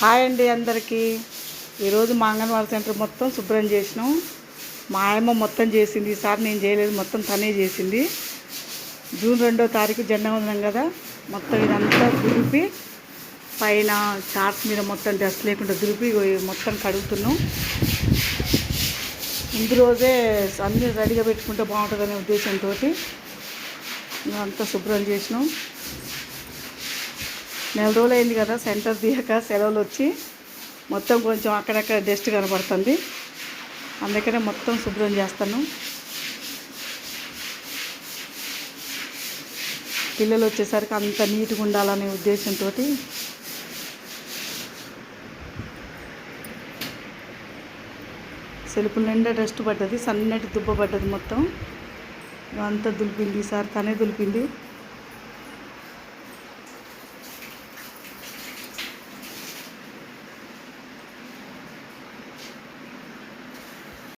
Hi అండి అందరికీ. ఈరోజు మా అంగన్వాడీ సెంటర్ మొత్తం శుభ్రం చేసినాం. మా ఆయమ్మ మొత్తం చేసింది. ఈసారి నేను చేయలేదు. మొత్తం తనే చేసింది. జూన్ రెండో తారీఖు జెండా ఉందాం కదా. మొత్తం ఇదంతా దులిపి పైన చార్ట్స్ మీద మొత్తం డస్ట్ లేకుండా దులిపి మొత్తం కడుగుతున్నాం. ముందు రోజే అన్నీ రెడీగా పెట్టుకుంటే బాగుంటుందనే ఉద్దేశంతో అంతా శుభ్రం చేసినాం. నెల రోజులు అయింది కదా సెంటర్ తీయక సెలవులు వచ్చి మొత్తం కొంచెం అక్కడక్కడ డస్ట్ కనబడుతుంది. అందుకనే మొత్తం శుభ్రం చేస్తాను. పిల్లలు వచ్చేసరికి అంత నీట్గా ఉండాలనే ఉద్దేశంతో సెలుపుల నిండా డస్ట్ పడ్డది సన్నటి దుబ్బ పడ్డది మొత్తం. అంతా దులిపింది ఈసారి తనే దులిపింది.